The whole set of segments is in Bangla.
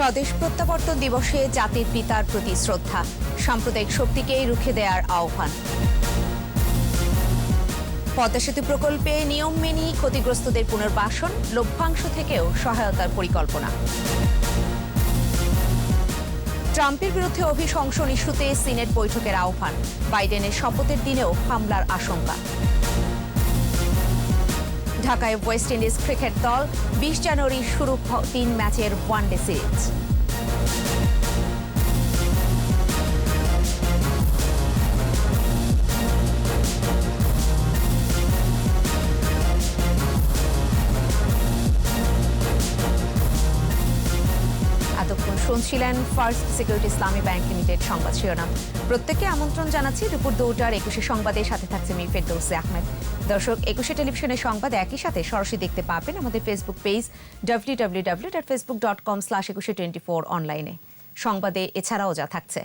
স্বদেশ প্রত্যাবর্তন দিবসে জাতির পিতার প্রতি শ্রদ্ধা। সাম্প্রদায়িক শক্তিকেই রুখে দেওয়ার আহ্বান। পদ্মা সেতু প্রকল্পে নিয়ম মেনেই ক্ষতিগ্রস্তদের পুনর্বাসন, লভ্যাংশ থেকেও সহায়তার পরিকল্পনা। ট্রাম্পের বিরুদ্ধে অভিশংসন ইস্যুতে সিনেট বৈঠকের আহ্বান। বাইডেনের শপথের দিনেও হামলার আশঙ্কা। ঢাকায় ওয়েস্ট ইন্ডিজ ক্রিকেট দল বিশ জানুয়ারি শুরু তিন ম্যাচের ওয়ানডে সিরিজ এতক্ষণ শুনছিলেন first security Islami bank limited সংবাদ শিরোনাম। প্রত্যেককে আমন্ত্রণ জানাচ্ছি দুপুর দুটার একুশে সংবাদের সাথে থাকছে মি ফেরদৌসে আহমেদ। দর্শক, একুশে টেলিভিশনের সংবাদ একই সাথে সরাসরি দেখতে পাবেন আমাদের Facebook page W W W dot Facebook dot com slash Ekushey twenty four অনলাইনে সংবাদে এছাড়াও যা থাকছে।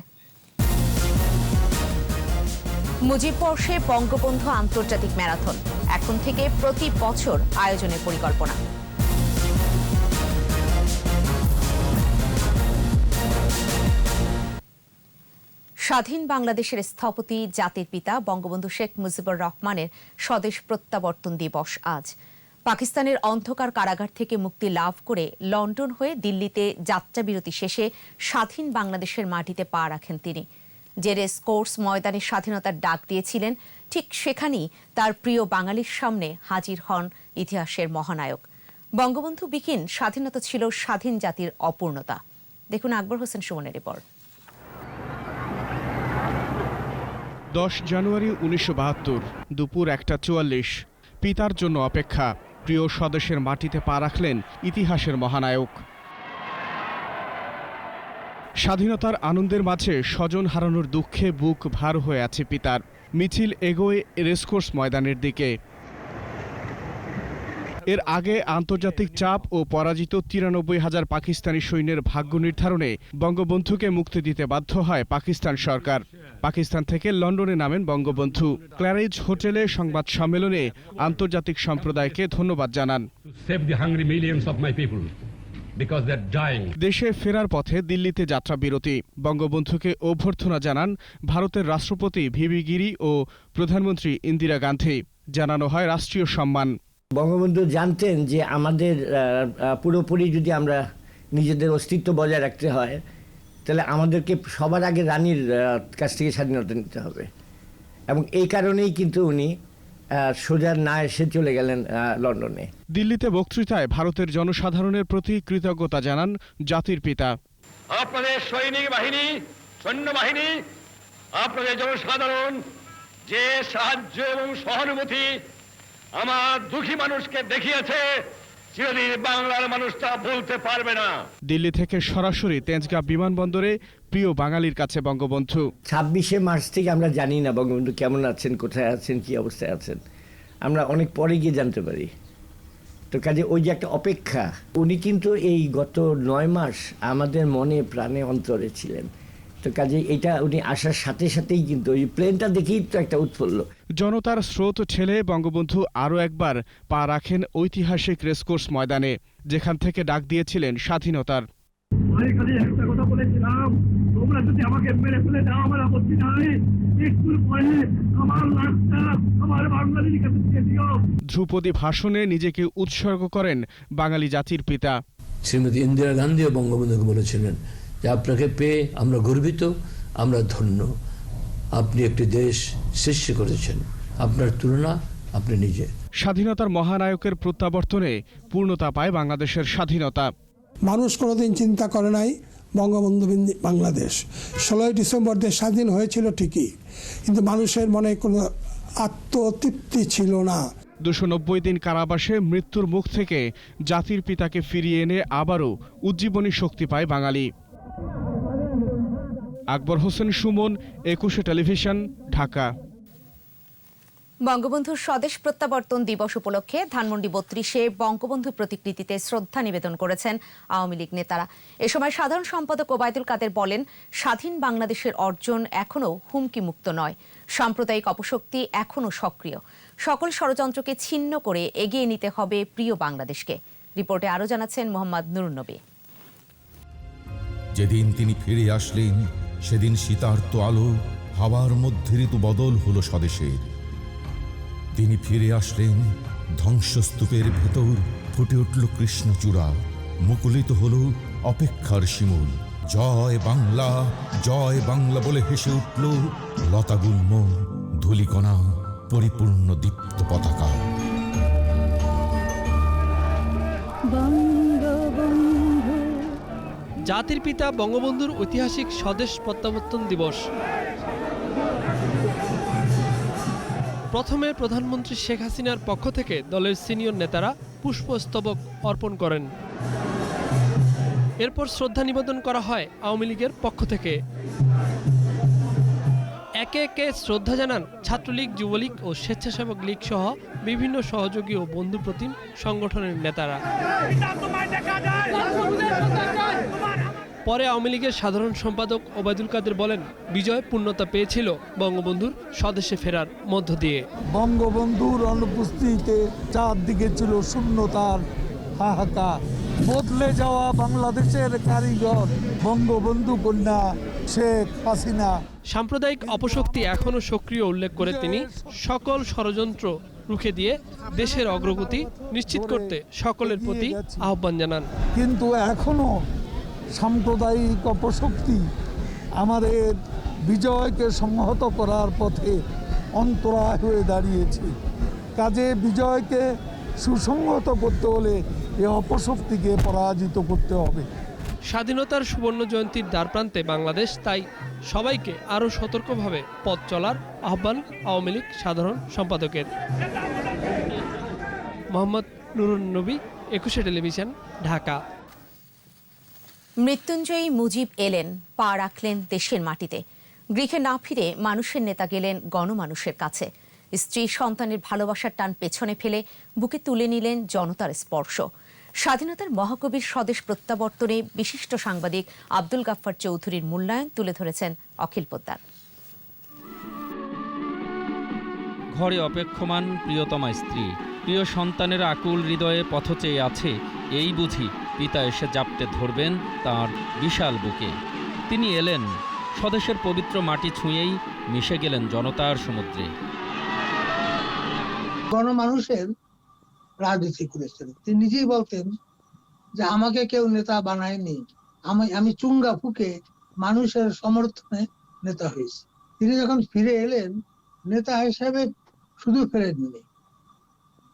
মুজিব বর্ষে বঙ্গবন্ধু আন্তর্জাতিক ম্যারাথন। এখন থেকে প্রতি বছর আয়োজনের পরিকল্পনা। স্বাধীন বাংলাদেশের স্থপতি, জাতির পিতা বঙ্গবন্ধু শেখ মুজিবুর রহমানের স্বদেশ প্রত্যাবর্তন দিবস আজ। পাকিস্তানের অন্ধকার কারাগার থেকে মুক্তি লাভ করে লন্ডন হয়ে দিল্লিতে যাত্রাবিরতি শেষে স্বাধীন বাংলাদেশের মাটিতে পা রাখেন তিনি। যে রেস কোর্স ময়দানে স্বাধীনতার ডাক দিয়েছিলেন, ঠিক সেখানেই তার প্রিয় বাঙালির সামনে হাজির হন ইতিহাসের মহানায়ক। বঙ্গবন্ধু বিহীন স্বাধীনতা ছিল স্বাধীন জাতির অপূর্ণতা। দেখুন আকবর হোসেন সুমনের রিপোর্ট। দশ জানুয়ারি উনিশশো বাহাত্তর, দুপুর একটা চুয়াল্লিশ। পিতার জন্য অপেক্ষা, প্রিয় স্বদেশের মাটিতে পা রাখলেন ইতিহাসের মহানায়ক। স্বাধীনতার আনন্দের মাঝে স্বজন হারানোর দুঃখে বুক ভার হয়ে আছে পিতার। মিছিল এগোয় রেসকোর্স ময়দানের দিকে। এর আগে আন্তর্জাতিক চাপ ও পরাজিত তিরানব্বই হাজার পাকিস্তানি সৈন্যের ভাগ্য নির্ধারণে বঙ্গবন্ধুকে মুক্তি দিতে বাধ্য হয় পাকিস্তান সরকার। পাকিস্তান থেকে লন্ডনে নামেন বঙ্গবন্ধু। ক্ল্যারেজ হোটেলে সংবাদ সম্মেলনে আন্তর্জাতিক সম্প্রদায়কে ধন্যবাদ জানান. দেশে ফেরার পথে দিল্লিতে যাত্রা বিরতি। বঙ্গবন্ধুকে অভ্যর্থনা জানান ভারতের রাষ্ট্রপতি ভিবি গিরি ও প্রধানমন্ত্রী ইন্দিরা গান্ধী। জানানো হয় রাষ্ট্রীয় সম্মান। বঙ্গবন্ধু জানতেন যে আমাদের পুরোপুরি যদি আমরা নিজেদের অস্তিত্ব বজায় রাখতে হয় তাহলে আমাদেরকে সবার আগে রানীর কাছ থেকে স্বাধীনতা নিতে হবে। এবং এই কারণেই কিন্তু উনি সোজা না এসে চলে গেলেন লন্ডনে। দিল্লিতে বক্তৃতায় ভারতের জনসাধারণের প্রতি কৃতজ্ঞতা জানান জাতির পিতা। আপনাদের সৈনিক বাহিনী সৈন্যবাহিনী আপনাদের জনসাধারণ যে সাহায্য এবং সহানুভূতি আমার দুঃখী মানুষকে দেখিয়েছে চিরদিন বাংলার মানুষ তা বলতে পারবে না। দিল্লি থেকে সরাসরি তেজগাঁ বিমানবন্দরে প্রিয় বাঙালির কাছে বঙ্গবন্ধু। ছাব্বিশে মার্চ থেকে আমরা জানি না বঙ্গবন্ধু কেমন আছেন কোথায় আছেন কি অবস্থায় আছেন। আমরা অনেক পরে গিয়ে জানতে পারি। তো কাজে ওই যে একটা অপেক্ষা উনি কিন্তু এই গত নয় মাস আমাদের মনে প্রাণে অন্তরে ছিলেন। তো কাজে এটা উনি আসার সাথে সাথেই কিন্তু ওই প্লেনটা দেখেই তো একটা উৎফুল্ল। জনতার স্রোত ঠেলে বঙ্গবন্ধু আরও একবার পা রাখেন ঐতিহাসিক রেসকোর্স ময়দানে যেখান থেকে ডাক দিয়েছিলেন স্বাধীনতার। একটা কথা বলেছিলাম তোমরা যদি আমাকে মেরে ফেলে দাও আমার আপত্তি নাই। একটু পরে আমার লাশটা আমার বাঙালির কাছে দিয়ে দিও। ধ্রুপদী ভাষণে নিজেকে উৎসর্গ করেন বাঙালি জাতির পিতা। শ্রীমতী ইন্দিরা গান্ধীও বঙ্গবন্ধুকে বলেছিলেন যে আপনাকে পেয়ে আমরা গর্বিত আমরা ধন্য। আপনি একটি দেশ সৃষ্টি করেছেন। আপনার তুলনা আপনি নিজে। স্বাধীনতার মহানায়কের প্রত্যাবর্তনে পূর্ণতা পায় বাংলাদেশের স্বাধীনতা। মানুষ কোনোদিন চিন্তা করে নাই বঙ্গবন্ধু বিন- বাংলাদেশ। ষোলোই ডিসেম্বর দেশ স্বাধীন হয়েছিল ঠিকই কিন্তু মানুষের মনে কোনো আত্মতৃপ্তি ছিল না। দুশো নব্বই দিন কারাবাসে মৃত্যুর মুখ থেকে জাতির পিতাকে ফিরিয়ে এনে আবারও উজ্জীবনী শক্তি পায় বাঙালি। আকবর হোসেন সুমন, একুশে টেলিভিশন, ঢাকা। বঙ্গবন্ধুর স্বদেশ প্রত্যাবর্তন দিবস উপলক্ষে ধানমন্ডি বত্রিশে বঙ্গবন্ধু প্রতিকৃতিতে শ্রদ্ধা নিবেদন করেছেন আওয়ামী লীগ নেতারা। এ সময় সাধারণ সম্পাদক ওবায়দুল কাদের বলেন, স্বাধীন বাংলাদেশের অর্জন এখনও হুমকি মুক্ত নয়। সাম্প্রদায়িক অপশক্তি এখনও সক্রিয়। সকল ষড়যন্ত্রকে ছিন্ন করে এগিয়ে নিতে হবে প্রিয় বাংলাদেশকে। রিপোর্টে আরও জানাচ্ছেন মোহাম্মদ নুরুন্নবী। যেদিন তিনি ফিরে আসলেন, সেদিন শীতার্ত আলো হাওয়ার মধ্যে ঋতু বদল হলো স্বদেশের তিনি ফিরে আসলেন, ধ্বংসস্তূপের ভেতর ফুটে উঠল কৃষ্ণচূড়া, মুকুলিত হল অপেক্ষার শিমুল। জয় বাংলা জয় বাংলা বলে হেসে উঠল লতাগুল্ম, ধুলিকণা, পরিপূর্ণ দীপ্ত পতাকা। জাতির পিতা বঙ্গবন্ধুর ঐতিহাসিক স্বদেশ প্রত্যাবর্তন দিবস। প্রথমে প্রধানমন্ত্রী শেখ হাসিনার পক্ষ থেকে দলের সিনিয়র নেতারা পুষ্পস্তবক অর্পণ করেন। এরপর শ্রদ্ধা নিবেদন করা হয় আওয়ামী লীগের পক্ষ থেকে। একে একে শ্রদ্ধা জানান ছাত্রলীগ, যুবলীগ ও স্বেচ্ছাসেবক লীগ সহ বিভিন্ন সহযোগী ও বন্ধু প্রতিম সংগঠনের নেতারা। পরে আওয়ামী লীগের সাধারণ সম্পাদক ওবায়দুল কাদের বলেন, বিজয় পূর্ণতা পেয়েছিল বঙ্গবন্ধুর স্বদেশে ফেরার মধ্য দিয়ে। বঙ্গবন্ধুর অনুপস্থিতিতে চারদিকে ছিল শূন্যতার হাহাকার। বদলে যাওয়া বাংলাদেশের কারিগর বঙ্গবন্ধু কন্যা শেখ হাসিনা। সাম্প্রদায়িক অপশক্তি এখনও সক্রিয় উল্লেখ করে তিনি সকল ষড়যন্ত্র রুখে দিয়ে দেশের অগ্রগতি নিশ্চিত করতে সকলের প্রতি আহ্বান জানান। কিন্তু এখনও সাম্প্রদায়িক অপশক্তি আমাদের বিজয়কে সংহত করার পথে অন্তরায় হয়ে দাঁড়িয়েছে। কাজে বিজয়কে সুসংহত করতে হলে এ অপশক্তিকে পরাজিত করতে হবে। স্বাধীনতার সুবর্ণ জয়ন্তীর দ্বারপ্রান্তে বাংলাদেশ তাই সবাইকে আরও সতর্কভাবে পথ চলার আহ্বান আওয়ামী লীগ সাধারণ সম্পাদকের। মোহাম্মদ নুরুন নবী একুশে টেলিভিশন ঢাকা। মৃত্যুঞ্জয়ী মুজিব এলেন পা রাখলেন দেশের মাটিতে। গৃহে না ফিরে মানুষের নেতা গেলেন গণমানুষের কাছে। স্ত্রী সন্তানের ভালোবাসার টান পেছনে ফেলে বুকে তুলে নিলেন জনতার স্পর্শ। স্বাধীনতার মহাকবির স্বদেশ প্রত্যাবর্তনে বিশিষ্ট সাংবাদিক আব্দুল গাফফার চৌধুরীর মূল্যায়ন তুলে ধরেছেন অখিল পোদ্দার। ঘরে অপেক্ষমান প্রিয়তমা স্ত্রী প্রিয় সন্তানের আকুল হৃদয়ে পথ চেয়ে আছে এই বুঝি পিতা এসে জাপটে ধরবেন তার বিশাল বুকে। তিনি এলেন স্বদেশের পবিত্র মাটি ছুঁয়েই মিশে গেলেন জনতার সমুদ্রে। গণমানুষের রাজনীতি করেছেন। তিনি নিজেই বলতেন যে আমাকে কেউ নেতা বানায়নি। আমি আমি চুঙ্গা ফুকে মানুষের সমর্থনে নেতা হয়েছি। তিনি যখন ফিরে এলেন, নেতা হিসেবে শুধু ফেরেননি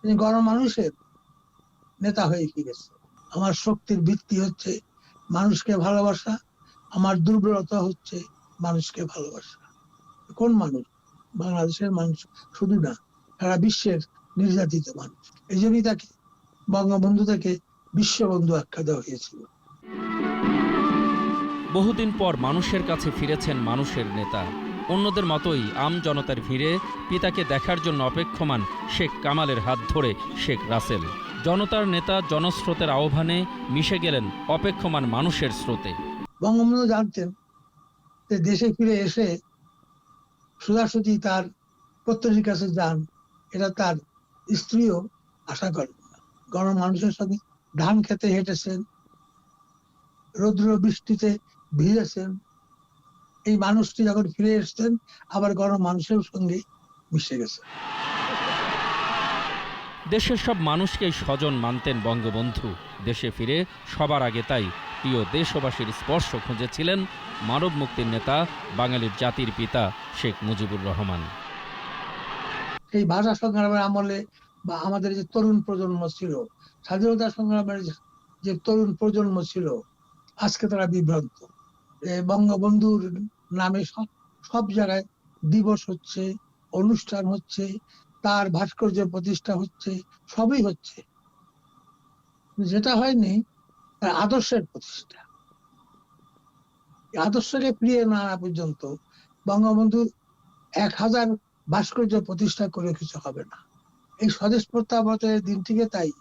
তিনি। গণমানুষের নেতা হয়ে ফিরেছে আমার শক্তির ভিত্তি হচ্ছে মানুষকে ভালোবাসা, আমার দুর্বলতা হচ্ছে মানুষকে ভালোবাসা। কোন মানুষ? বাংলাদেশের মানুষ শুধু না, সারা বিশ্বের নির্যাতিত মানুষ। এই জন্যই তাকে বঙ্গবন্ধু তাকে বিশ্ববন্ধু আখ্যা দেওয়া হয়েছিল। বহুদিন পর মানুষের কাছে ফিরেছেন মানুষের নেতা। অন্যদের মতোই আম জনতার ভিড়ে পিতাকে দেখার জন্য অপেক্ষমান শেখ কামালের হাত ধরে শেখ রাসেল। জনতার নেতা জনস্রোতের আহ্বানে মিশে গেলেন অপেক্ষমান মানুষের স্রোতে। বঙ্গবন্ধু জানতেন যে দেশে ফিরে এসে সোজাসুজি তার প্রত্যেকের কাছে যান এটা তার স্ত্রীও আশা করেন গণমানুষের সঙ্গে ধান খেতে হেঁটেছেন, রৌদ্র বৃষ্টিতে ভিজেছেন। এই মানুষটি যখন ফিরে এসছেন, আবার গণমানুষের সঙ্গে মিশে গেছে দেশের সব মানুষকেই স্বজন মানতেন বঙ্গবন্ধু। দেশে ফিরে সবার আগে তাই প্রিয় দেশবাসীর স্পর্শ খুঁজেছিলেন মানব মুক্তির নেতা বাঙালির জাতির পিতা শেখ মুজিবুর রহমান। সেই ভাষা সংগ্রামের আমলে বা আমাদের যে তরুণ প্রজন্ম ছিল, স্বাধীনতা সংগ্রামের যে- তরুণ প্রজন্ম ছিল, আজকে তারা বিভ্রান্ত। বঙ্গবন্ধুর নামে সব সব জায়গায় দিবস হচ্ছে, অনুষ্ঠান হচ্ছে, তার ভাস্কর্য প্রতিষ্ঠা হচ্ছে, সবই হচ্ছে। যেটা হয়নি, তার আদর্শের প্রতিষ্ঠা। আদর্শকে ফিরিয়ে না পর্যন্ত বঙ্গবন্ধুর এক হাজার ভাস্কর্য প্রতিষ্ঠা করে কিছু হবে না। এই স্বদেশ প্রত্যাবর্তনের দিনটিকে তাই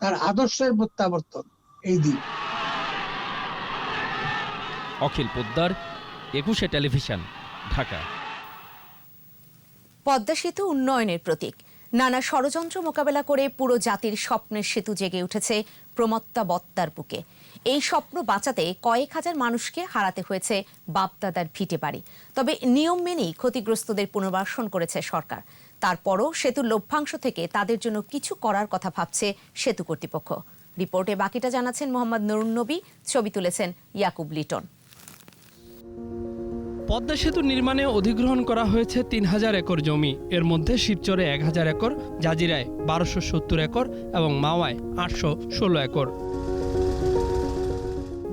তার আদর্শের প্রত্যাবর্তন এই দিন। অখিল পোদ্দার একুশে টেলিভিশন ঢাকা। পদ্মা সেতু উন্নয়নের প্রতীক। নানা ষড়যন্ত্র মোকাবেলা করে পুরো জাতির স্বপ্নের সেতু জেগে উঠেছে প্রমত্তা বত্তার বুকে। এই স্বপ্ন বাঁচাতে কয়েক হাজার মানুষকে হারাতে হয়েছে বাপদাদার ভিটে বাড়ি। তবে নিয়ম মেনেই ক্ষতিগ্রস্তদের পুনর্বাসন করেছে সরকার। তারপরও সেতুর লভ্যাংশ থেকে তাদের জন্য কিছু করার কথা ভাবছে সেতু কর্তৃপক্ষ। রিপোর্টে বাকিটা জানাচ্ছেন মোহাম্মদ নুরুন নবী, ছবি তুলেছেন ইয়াকুব লিটন। পদ্মা সেতু নির্মাণে অধিগ্রহণ করা হয়েছে তিন হাজার একর জমি। এর মধ্যে শিবচরে এক হাজার একর, জাজিরায় বারোশো সত্তর একর এবং মাওয়ায় আটশো ষোলো একর।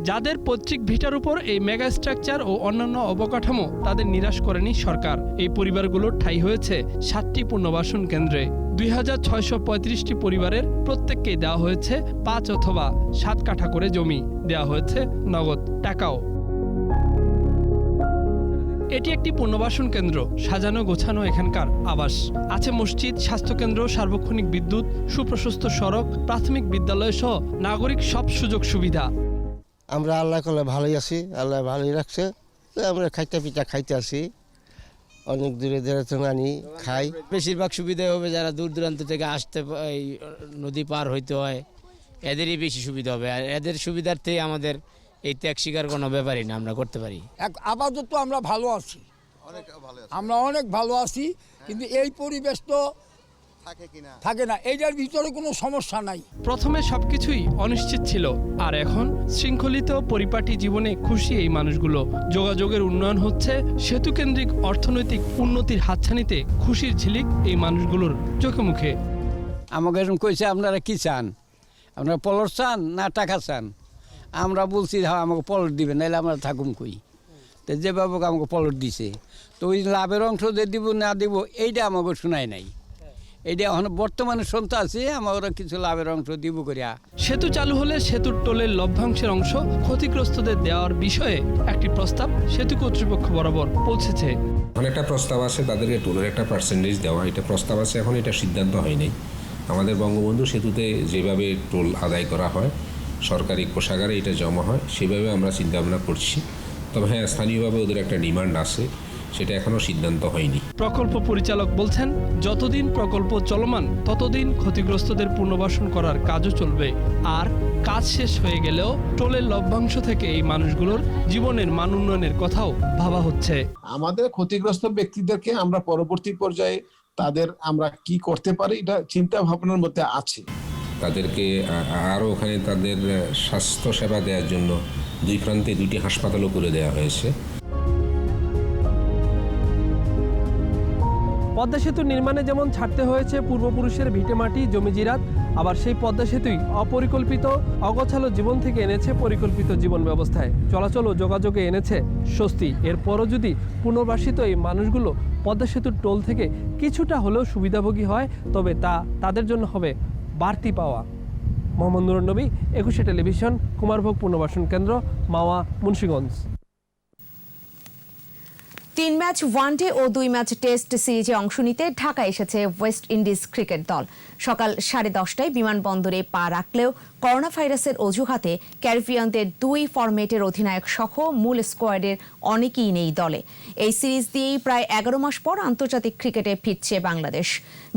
যাদের পৈতৃক ভিটার উপর এই মেগা স্ট্রাকচার ও অন্যান্য অবকাঠামো তাদের নিরাশ করেনি সরকার। এই পরিবারগুলোর ঠাই হয়েছে সাতটি পুনর্বাসন কেন্দ্রে। দুই হাজার ছয়শো পঁয়ত্রিশটি পরিবারের প্রত্যেককেই দেওয়া হয়েছে পাঁচ অথবা সাত কাঠা করে জমি। দেওয়া হয়েছে নগদ টাকাও। এটি একটি পুনর্বাসন কেন্দ্র, সাজানো গোছানো এখানকার আবাস। আছে মসজিদ, স্বাস্থ্যকেন্দ্র, সার্বক্ষণিক বিদ্যুৎ, সুপ্রশস্ত সড়ক, প্রাথমিক বিদ্যালয় সহ নাগরিক সব সুযোগ সুবিধা। আমরা আল্লাহ করলে ভালোই আছি আল্লাহ ভালোই রাখছে। আমরা খাইতে পিঠা খাইতে আসি। অনেক দূরে দূরে তো আনি খাই। বেশিরভাগ সুবিধা হবে যারা দূর দূরান্ত থেকে আসতে এই নদী পার হইতে হয় এদেরই বেশি সুবিধা হবে। আর এদের সুবিধার্থে আমাদের এই ত্যাগ স্বীকার কোনো ব্যাপারই না আমরা করতে পারি। এক আপাতত আমরা ভালো আছি। আমরা অনেক ভালো আছি কিন্তু এই পরিবেশ তো থাকে না এইটার ভিতরে কোনো সমস্যা নাই। প্রথমে সবকিছুই অনিশ্চিত ছিল আর এখন শৃঙ্খলিত পরিপাটি জীবনে খুশি এই মানুষগুলো। যোগাযোগের উন্নয়ন হচ্ছে সেতু কেন্দ্রিক অর্থনৈতিক উন্নতির হাতছানিতে খুশির ঝিলিক এই মানুষগুলোর চোখে মুখে। আমাকে এরকম কইছে আপনারা কি চান? আপনারা পলট চান না টাকা চান? আমরা বলছি হ্যাঁ আমাকে পলট দিবেন নাহলে আমরা থাকুম কই? তো যেভাবে হোক আমাকে পলট দিছে তো ওই লাভের অংশ যে দিব না দিব এইটা আমাকে শোনায় নাই। এইটা এখন বর্তমানে শুনতে আছে আমরা কিছু লাভের অংশ দিব করিয়া। সেতু চালু হলে সেতুর টোলের লভ্যাংশের অংশ ক্ষতিগ্রস্তদের দেওয়ার বিষয়ে একটি প্রস্তাব সেতু কর্তৃপক্ষ বরাবর পৌঁছেছে। এখন একটা প্রস্তাব আছে তাদেরকে টোলের একটা পার্সেন্টেজ দেওয়া এটা প্রস্তাব আছে এখন এটা সিদ্ধান্ত হয়নি আমাদের বঙ্গবন্ধু সেতুতে যেভাবে টোল আদায় করা হয় সরকারি কোষাগারে এটা জমা হয় সেভাবে আমরা চিন্তা ভাবনা করছি। তবে হ্যাঁ স্থানীয়ভাবে ওদের একটা ডিমান্ড আছে। সেটা এখনও সিদ্ধান্ত হয়নি। প্রকল্প পরিচালক বলছেন যতদিন প্রকল্প চলমান ততদিন ক্ষতিগ্রস্তদের পুনর্বাসন করার কাজও চলবে। আর কাজ শেষ হয়ে গেলেও টোলের লভ্যাংশ থেকে এই মানুষগুলোর জীবনের মান উন্নয়নের কথাও ভাবা হচ্ছে। আমাদের ক্ষতিগ্রস্ত ব্যক্তিদেরকে আমরা পরবর্তী পর্যায়ে তাদের আমরা কি করতে পারি এটা চিন্তা ভাবনার মধ্যে আছে। তাদেরকে আরও ওখানে তাদের স্বাস্থ্য সেবা দেওয়ার জন্য দুই প্রান্তে দুইটি হাসপাতালও করে দেওয়া হয়েছে। পদ্মা সেতু নির্মাণে যেমন ছাড়তে হয়েছে পূর্বপুরুষের ভিটেমাটি জমিজিরাত আবার সেই পদ্মা সেতুই অপরিকল্পিত, অগোছালো জীবন থেকে এনেছে পরিকল্পিত জীবন ব্যবস্থায়। চলাচল ও যোগাযোগে এনেছে স্বস্তি। এরপরও যদি পুনর্বাসিত এই মানুষগুলো পদ্মা সেতুর টোল থেকে কিছুটা হলেও সুবিধাভোগী হয়, তবে তা তাদের জন্য হবে বাড়তি পাওয়া। মোহাম্মদ নুরুন নবী একুশে টেলিভিশন, কুমারভোগ পুনর্বাসন কেন্দ্র, মাওয়া, মুন্সীগঞ্জ। তিন ম্যাচ ওয়ানডে ও দুই ম্যাচ টেস্ট সিরিজে অংশ নিতে ঢাকা এসেছে ওয়েস্ট ইন্ডিজ ক্রিকেট দল। সকাল সাড়ে দশটায় বিমানবন্দরে পা রাখলেও করোনা ভাইরাসের অজুহাতে ক্যারিবিয়ানদের দুই ফরম্যাটের অধিনায়ক সহ মূল স্কোয়াডের অনেকেই নেই দলে। এই সিরিজ দিয়েই প্রায় এগারো মাস পর আন্তর্জাতিক ক্রিকেটে ফিরছে বাংলাদেশ।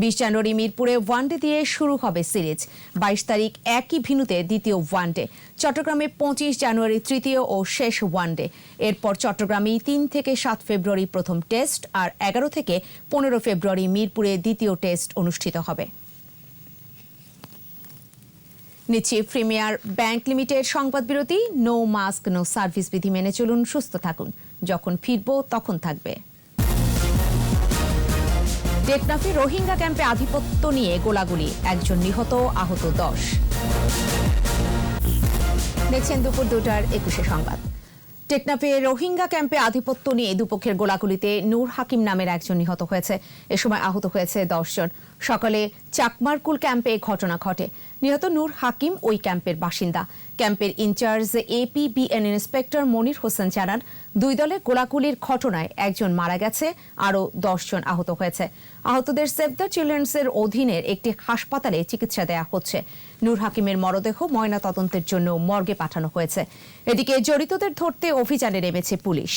বিশ জানুয়ারি মিরপুরে ওয়ানডে দিয়ে শুরু হবে সিরিজ। বাইশ তারিখ একই ভিনুতে দ্বিতীয় ওয়ানডে চট্টগ্রামে পঁচিশ জানুয়ারি তৃতীয় ও শেষ ওয়ানডে এরপর চট্টগ্রামেই তিন থেকে সাত ফেব্রুয়ারি প্রথম টেস্ট আর এগারো থেকে পনেরো ফেব্রুয়ারি মিরপুরে দ্বিতীয় টেস্ট অনুষ্ঠিত হবে। নিচ্ছি প্রিমিয়ার ব্যাংক লিমিটেড সংবাদ বিরতি। নো মাস্ক, নো সার্ভিস বিধি মেনে চলুন, সুস্থ থাকুন। যখন ফিরবো, তখন থাকবে। টেকনাফি রোহিঙ্গা ক্যাম্পে আধিপত্য নিয়ে গোলাগুলি। একজন নিহত, আহত দশ। দেখছেন দুপুর দুটার একুশে সংবাদ। টেকনাফে রোহিঙ্গা ক্যাম্পে আধিপত্য নিয়ে দুপক্ষের গোলাগুলিতে নূর হাকিম নামের একজন নিহত হয়েছে। এ সময় আহত হয়েছে দশজন সকালে চাকমারকুল ক্যাম্পে ঘটনা ঘটে। নিহত নূর হাকিম ওই ক্যাম্পের বাসিন্দা। ক্যাম্পের in charge APBN inspector Monir Hossain জানান, দুই দলের গোলাগুলির ঘটনায় একজন মারা গেছে, আরও দশজন আহত হয়েছে। আহতদের সেভ দ্য চিলড্রেন্সের অধীনের একটি হাসপাতালে চিকিৎসা দেওয়া হচ্ছে। নূর হাকিমের মরদেহ ময়না তদন্তের জন্য মর্গে পাঠানো হয়েছে। এদিকে জড়িতদের ধরতে অভিযানে নেমেছে পুলিশ।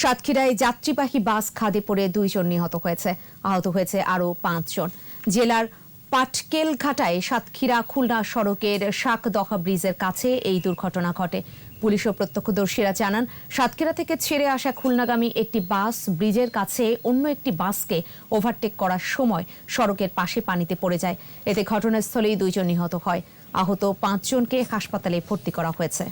সাতক্ষীরায় যাত্রীবাহী বাস খাদে পড়ে দুইজন নিহত হয়েছে। আহত হয়েছে আরও পাঁচজন। জেলার পাটকেল ঘাটায় সাতক্ষীরা খুলনা সড়কের শাকদহা ব্রিজের কাছে এই দুর্ঘটনা ঘটে। পুলিশ ও প্রত্যক্ষদর্শীরা জানান, সাতক্ষীরা থেকে ছেড়ে আসা খুলনাগামী একটি বাস ব্রিজের কাছে অন্য একটি বাসকে ওভারটেক করার সময় সড়কের পাশে পানিতে পড়ে যায়। এতে ঘটনাস্থলেই দুইজন নিহত হয়। আহত পাঁচজনকে হাসপাতালে ভর্তি করা হয়েছে।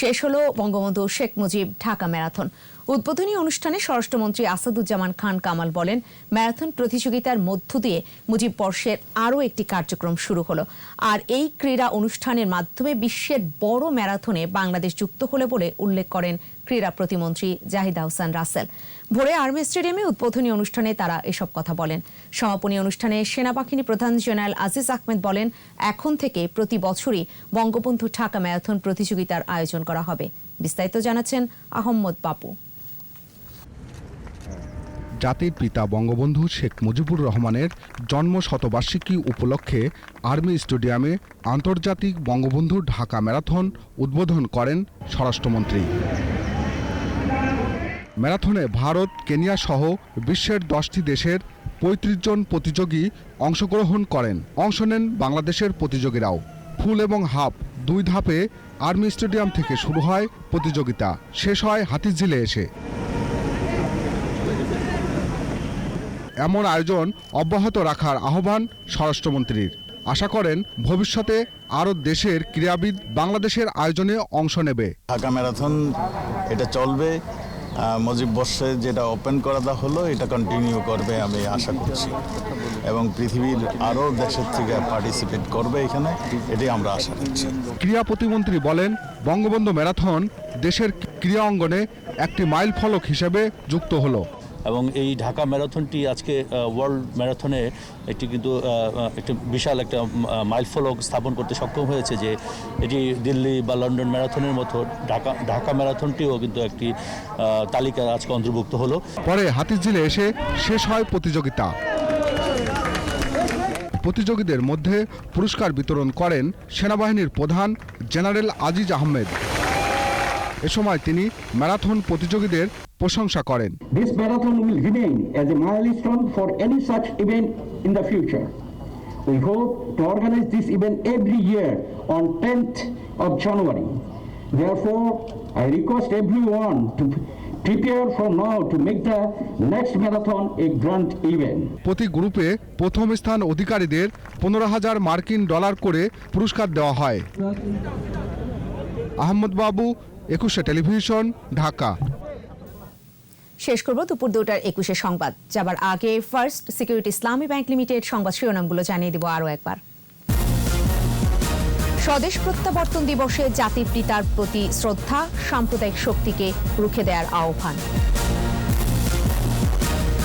শেষ হলো বঙ্গবন্ধু শেখ মুজিব ঢাকা ম্যারাথন। উদ্বোধনী অনুষ্ঠানে স্বরাষ্ট্রমন্ত্রী আসাদুজ্জামান খান কামাল বলেন, ম্যারাথন প্রতিযোগিতার মধ্য দিয়ে মুজিব বর্ষের আরও একটি কার্যক্রম শুরু হলো। আর এই ক্রীড়া অনুষ্ঠানের মাধ্যমে বিশ্বের বড় ম্যারাথনে বাংলাদেশ যুক্ত হলে বলে উল্লেখ করেন ক্রীড়া প্রতিমন্ত্রী জাহিদা আহসান রাসেল। ভোরে আর্মি স্টেডিয়ামে উদ্বোধনী অনুষ্ঠানে তারা এসব কথা বলেন। সমাপনী অনুষ্ঠানে সেনাবাহিনী প্রধান জেনারেল আজিজ আহমেদ বলেন, এখন থেকে প্রতি বছরই বঙ্গবন্ধু ঢাকা ম্যারাথন প্রতিযোগিতার আয়োজন করা হবে। বিস্তারিত জানাচ্ছেন আহম্মদ বাপু। জাতির পিতা বঙ্গবন্ধু শেখ মুজিবুর রহমানের জন্ম শতবার্ষিকী উপলক্ষে আর্মি স্টেডিয়ামে আন্তর্জাতিক বঙ্গবন্ধু ঢাকা ম্যারাথন উদ্বোধন করেন স্বরাষ্ট্রমন্ত্রী। ম্যারাথনে ভারত, কেনিয়া সহ বিশ্বের দশটি দেশের পঁয়ত্রিশ জন প্রতিযোগী অংশগ্রহণ করেন। অংশ নেন বাংলাদেশের প্রতিযোগীরাও। ফুল এবং হাফ দুই ধাপে আর্মি স্টেডিয়াম থেকে শুরু হয় প্রতিযোগিতা। শেষ হয় হাতিঝিলে এসে। এমন আয়োজন অব্যাহত রাখার আহ্বান স্বরাষ্ট্রমন্ত্রীর। আশা করেন ভবিষ্যতে আরও দেশের ক্রীড়াবিদ বাংলাদেশের আয়োজনে অংশ নেবে। ঢাকা ম্যারাথন এটা চলবে। মজিব বর্ষে যেটা ওপেন করা হলো এটা কন্টিনিউ করবে আমি আশা করছি। এবং পৃথিবীর আরও দেশের থেকে পার্টিসিপেট করবে এখানে এটাই আমরা আশা করছি। ক্রীড়া প্রতিমন্ত্রী বলেন বঙ্গবন্ধু ম্যারাথন দেশের ক্রীড়া অঙ্গনে একটি মাইল ফলক হিসেবে যুক্ত হলো। এবং এই ঢাকা ম্যারাথনটি আজকে ওয়ার্ল্ড ম্যারাথনে একটি কিন্তু একটি বিশাল একটা মাইলফলক স্থাপন করতে সক্ষম হয়েছে যে এটি দিল্লি বা লন্ডন ম্যারাথনের মতো ঢাকা ঢাকা ম্যারাথনটিও কিন্তু একটি আহ, তালিকায় আজকে অন্তর্ভুক্ত হলো। পরে হাতিঝিলে এসে শেষ হয় প্রতিযোগিতা। প্রতিযোগীদের মধ্যে পুরস্কার বিতরণ করেন সেনাবাহিনীর প্রধান জেনারেল আজিজ আহমেদ। এ সময় তিনি ম্যারাথন প্রতিযোগীদের প্রশংসা করেন This marathon will remain as a milestone for any such event in the future. We hope to organize this event every year on 10th of January. Therefore, I request everyone to prepare from now to make the next marathon a grand event. প্রতি গ্রুপে প্রথম স্থান অধিকারীদের পনেরো হাজার মার্কিন ডলার করে পুরস্কার দেওয়া হয় আহমদ বাবু একুশে টেলিভিশন ঢাকা শেষ করব দুপুর দুটার একুশে সংবাদ। যাবার আগে first security Islami bank limited সংবাদ শিরোনামগুলো জানিয়ে দিব আরও একবার। স্বদেশ প্রত্যাবর্তন দিবসে জাতির পিতার প্রতি শ্রদ্ধা, সাম্প্রদায়িক শক্তিকে রুখে দেওয়ার আহ্বান।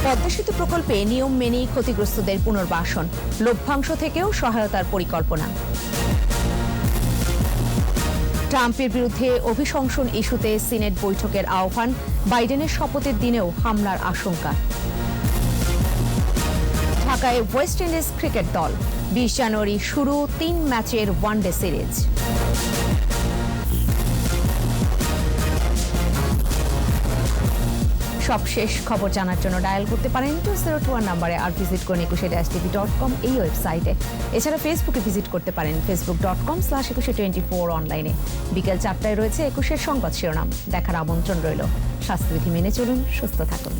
পদ্মা সেতু প্রকল্পে নিয়ম মেনেই ক্ষতিগ্রস্তদের পুনর্বাসন, লভ্যাংশ থেকেও সহায়তার পরিকল্পনা। ট্রাম্পের বিরুদ্ধে অভিশংসন ইস্যুতে সিনেট বৈঠকের আহ্বান, বাইডেনের শপথের দিনেও হামলার আশঙ্কা। ঢাকায় ওয়েস্ট ইন্ডিজ ক্রিকেট দল, বিশ জানুয়ারি শুরু তিন ম্যাচের ওয়ানডে সিরিজ। সবশেষ খবর জানার জন্য ডায়াল করতে পারেন টু জিরো টু ওয়ান নাম্বারে আর ভিজিট করুন একুশে ড্যাশ টিভি ডট কম এই ওয়েবসাইটে এছাড়া ফেসবুকে ভিজিট করতে পারেন Facebook dot com slash Ekushey twenty four অনলাইনে বিকেল চারটায় রয়েছে একুশের সংবাদ শিরোনাম। দেখার আমন্ত্রণ রইল। স্বাস্থ্যবিধি মেনে চলুন, সুস্থ থাকুন।